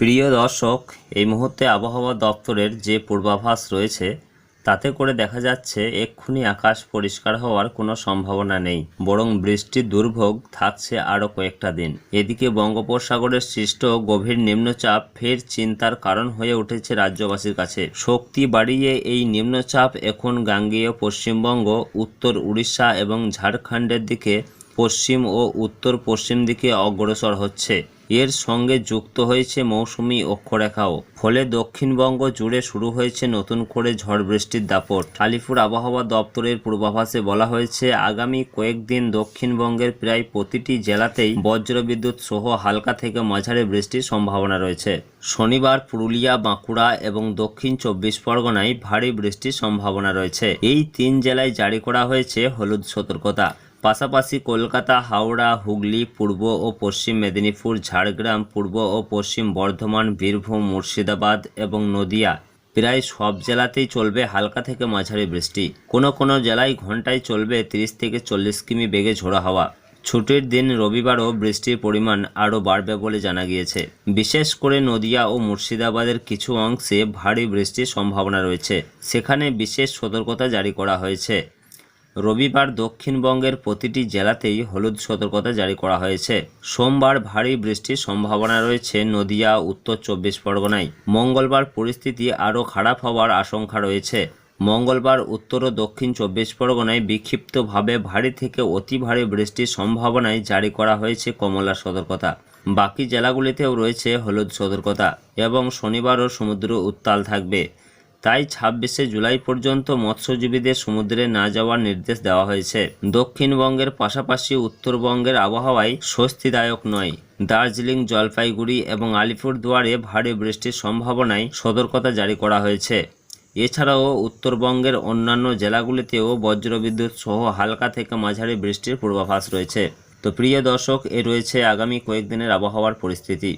প্রিয় দর্শক, এই মুহূর্তে আবহাওয়া দপ্তরের যে পূর্বাভাস রয়েছে, তাতে করে দেখা যাচ্ছে এক্ষুনি আকাশ পরিষ্কার হওয়ার কোনো সম্ভাবনা নেই, বরং বৃষ্টির দুর্ভোগ থাকছে আরও কয়েকটা দিন। এদিকে বঙ্গোপসাগরের সৃষ্ট গভীর নিম্নচাপ ফের চিন্তার কারণ হয়ে উঠেছে রাজ্যবাসীর কাছে। শক্তি বাড়িয়ে এই নিম্নচাপ এখন গাঙ্গেয় পশ্চিমবঙ্গ, উত্তর উড়িষ্যা এবং ঝাড়খণ্ডের দিকে পশ্চিম ও উত্তর পশ্চিম দিকে অগ্রসর হচ্ছে। এর সঙ্গে যুক্ত হয়েছে মৌসুমি অক্ষরেখাও। ফলে দক্ষিণবঙ্গ জুড়ে শুরু হয়েছে নতুন করে ঝড় বৃষ্টির দাপট। আলিপুর আবহাওয়া দপ্তরের পূর্বাভাসে বলা হয়েছে, আগামী কয়েকদিন দক্ষিণবঙ্গের প্রায় প্রতিটি জেলাতেই বজ্রবিদ্যুৎ সহ হালকা থেকে মাঝারি বৃষ্টির সম্ভাবনা রয়েছে। শনিবার পুরুলিয়া, বাঁকুড়া এবং দক্ষিণ চব্বিশ পরগনায় ভারী বৃষ্টির সম্ভাবনা রয়েছে। এই তিন জেলায় জারি করা হয়েছে হলুদ সতর্কতা। পাশাপাশি কলকাতা, হাওড়া, হুগলি, পূর্ব ও পশ্চিম মেদিনীপুর, ঝাড়গ্রাম, পূর্ব ও পশ্চিম বর্ধমান, বীরভূম, মুর্শিদাবাদ এবং নদিয়া প্রায় সব জেলাতেই চলবে হালকা থেকে মাঝারি বৃষ্টি। কোনো কোনো জেলায় ঘন্টায় চলবে তিরিশ থেকে চল্লিশ কিমি বেগে ঝোড়ো হাওয়া। ছুটির দিন রবিবারও বৃষ্টির পরিমাণ আরও বাড়বে বলে জানা গিয়েছে। বিশেষ করে নদিয়া ও মুর্শিদাবাদের কিছু অংশে ভারী বৃষ্টির সম্ভাবনা রয়েছে। সেখানে বিশেষ সতর্কতা জারি করা হয়েছে। রবিবার দক্ষিণবঙ্গের প্রতিটি জেলাতেই হলুদ সতর্কতা জারি করা হয়েছে। সোমবার ভারী বৃষ্টির সম্ভাবনা রয়েছে নদিয়া, উত্তর চব্বিশ পরগনায়। মঙ্গলবার পরিস্থিতি আরও খারাপ হওয়ার আশঙ্কা রয়েছে। মঙ্গলবার উত্তর ও দক্ষিণ চব্বিশ পরগনায় বিক্ষিপ্তভাবে ভারী থেকে অতি ভারী বৃষ্টির সম্ভাবনায় জারি করা হয়েছে কমলা সতর্কতা। বাকি জেলাগুলিতেও রয়েছে হলুদ সতর্কতা এবং শনিবারও সমুদ্র উত্তাল থাকবে। তাই ছাব্বিশে জুলাই পর্যন্ত মৎস্যজীবীদের সমুদ্রে না যাওয়ার নির্দেশ দেওয়া হয়েছে। দক্ষিণবঙ্গের পাশাপাশি উত্তরবঙ্গের আবহাওয়ায় স্বস্তিদায়ক নয়। দার্জিলিং, জলপাইগুড়ি এবং আলিপুরদুয়ারে ভারী বৃষ্টির সম্ভাবনায় সতর্কতা জারি করা হয়েছে। এছাড়াও উত্তরবঙ্গের অন্যান্য জেলাগুলিতেও বজ্রবিদ্যুৎ সহ হালকা থেকে মাঝারি বৃষ্টির পূর্বাভাস রয়েছে। তো প্রিয় দর্শক, এ রয়েছে আগামী কয়েকদিনের আবহাওয়ার পরিস্থিতি।